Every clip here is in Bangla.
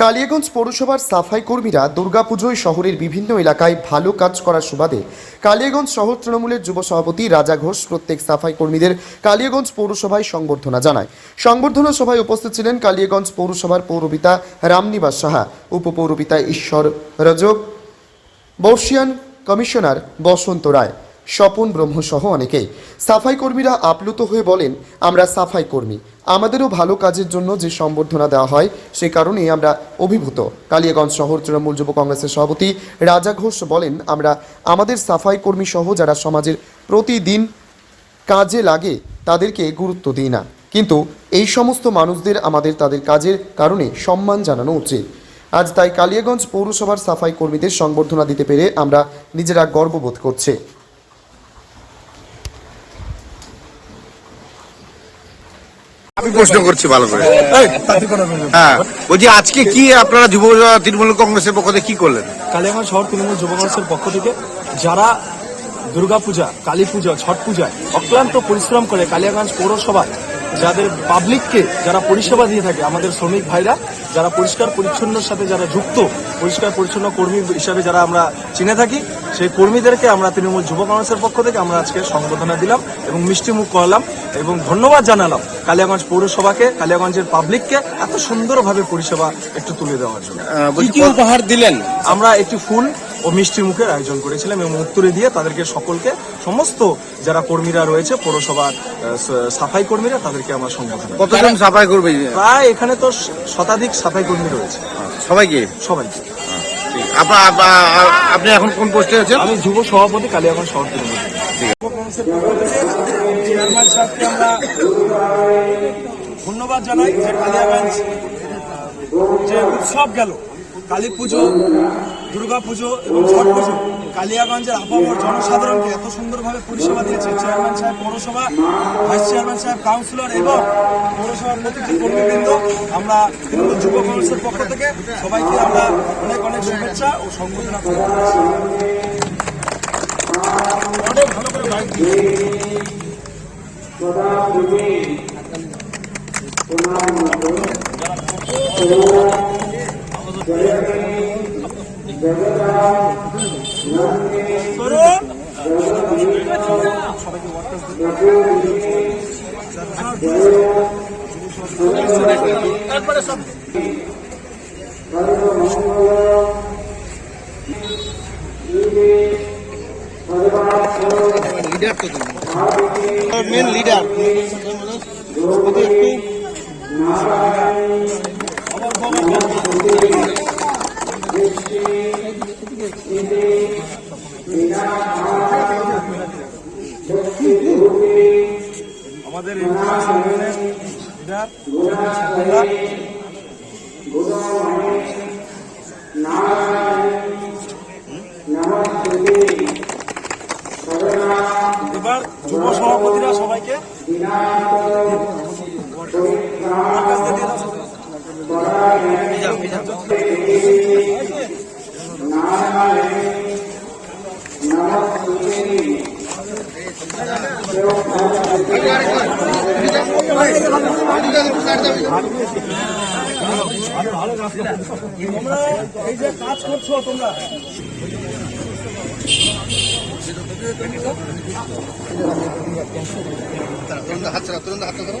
কালিয়াগঞ্জ পৌরসভার সাফাই কর্মীরা দুর্গাপুজোয় শহরের বিভিন্ন এলাকায় ভালো কাজ করার সুবাদে কালিয়াগঞ্জ শহর তৃণমূলের যুব সভাপতি রাজা ঘোষ প্রত্যেক সাফাই কর্মীদের কালিয়াগঞ্জ পৌরসভায় সংবর্ধনা জানায়। সংবর্ধনা সভায় উপস্থিত ছিলেন কালিয়াগঞ্জ পৌরসভার পৌরপিতা রামনিবাস সাহা, উপপৌরপিতা ঈশ্বর রজক, বর্ষিয়ান কমিশনার বসন্ত রায়। স্বপন ব্রহ্মসহ অনেকেই। সাফাই কর্মীরা আপ্লুত হয়ে বলেন, আমরা সাফাই কর্মী। আমাদেরও ভালো কাজের জন্য যে সম্বর্ধনা দেওয়া হয়, সে কারণে আমরা অভিভূত। কালিয়াগঞ্জ শহর তৃণমূল যুব কংগ্রেসের সভাপতি রাজা ঘোষ বলেন, আমরা আমাদের সাফাই কর্মী সহ যারা সমাজের প্রতিদিন কাজে লাগে, তাদেরকে গুরুত্ব দিই না। কিন্তু এই সমস্ত মানুষদের আমাদের তাদের কাজের কারণে সম্মান জানানো উচিত। আজ তাই কালিয়াগঞ্জ পৌরসভার সাফাই কর্মীদের সংবর্ধনা দিতে পেরে আমরা নিজেরা গর্ববোধ করছি। আমি প্রশ্ন করছি ভালো করে। হ্যাঁ বলছি আজকে কি আপনারা যুব তৃণমূল কংগ্রেসের পক্ষ থেকে কি করলেন? কালিয়াগঞ্জ শহর তৃণমূল যুব কংগ্রেসের পক্ষ থেকে যারা দুর্গাপূজা কালী পূজা ছট পূজায় অক্লান্ত পরিশ্রম করে কালিয়াগঞ্জ পৌরসভায় যাদের পাবলিককে যারা পরিষেবা দিয়ে থাকে আমাদের শ্রমিক ভাইরা যারা পরিষ্কার পরিচ্ছন্নর সাথে যারা যুক্ত পরিষ্কার পরিচ্ছন্ন কর্মী হিসাবে যারা আমরা চিনে থাকি সেই কর্মীদেরকে আমরা তৃণমূল যুব কংগ্রেসের পক্ষ থেকে আমরা আজকে সংবর্ধনা দিলাম এবং মিষ্টি মুখ করালাম এবং ধন্যবাদ জানালাম কালিয়াগঞ্জ পৌরসভাকে কালিয়াগঞ্জের পাবলিককে এত সুন্দরভাবে পরিষেবা একটু তুলে দেওয়ার জন্য। উপহার দিলেন আমরা একটি ফুল ও মিষ্টি মুখের আয়োজন করেছিলাম এবং উত্তরে দিয়ে তাদেরকে সকলকে সমস্ত যারা কর্মীরা রয়েছে পৌরসভার সাফাই কর্মীরা তাদেরকে আমরা সম্বোধন। কতজন সাফাই করবে প্রায় এখানে তো শতাধিক সাফাই কর্মী রয়েছে। সবাইকে? সবাইকে আপনা- এখন কোন পোস্টে আছেন? আমি যুব সভাপতি কালিয়াগঞ্জ শহর চেয়ারম্যান সাহেবকে আমরা ধন্যবাদ জানাই যে কালিয়াগঞ্জ যে উৎসব গেল। কালী পুজো দুর্গা পুজো এবং ছট পুজো কালিয়াগঞ্জের আপামর জনসাধারণকে এত সুন্দরভাবে পরিষেবা দিয়েছে চেয়ারম্যান সাহেব পৌরসভা ভাইস চেয়ারম্যান সাহেব কাউন্সিলর এবং পৌরসভার প্রতিটি কর্মীবৃন্দ। আমরা তৃণমূল যুব কংগ্রেসের পক্ষ থেকে সবাইকে আমরা অনেক অনেক শুভেচ্ছা ও সম্বোধনা করে অনেক ভালো করে গাইড দিয়েছে মেন লিডার আমাদের ইউনিয়নের লিডার সন্ধ্যা এবার যুব সভাপতিরা সবাইকে তোমরা এই যে কাজ করছ তোমরা হাত ছাড়া তুরন্ত হাত ধরো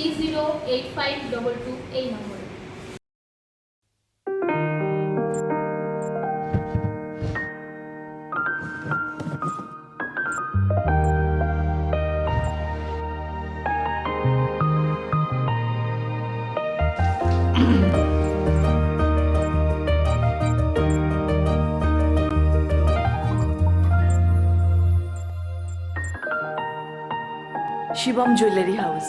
three zero eight five double two এই নম্বরে শিবম জুয়েলারি হাউস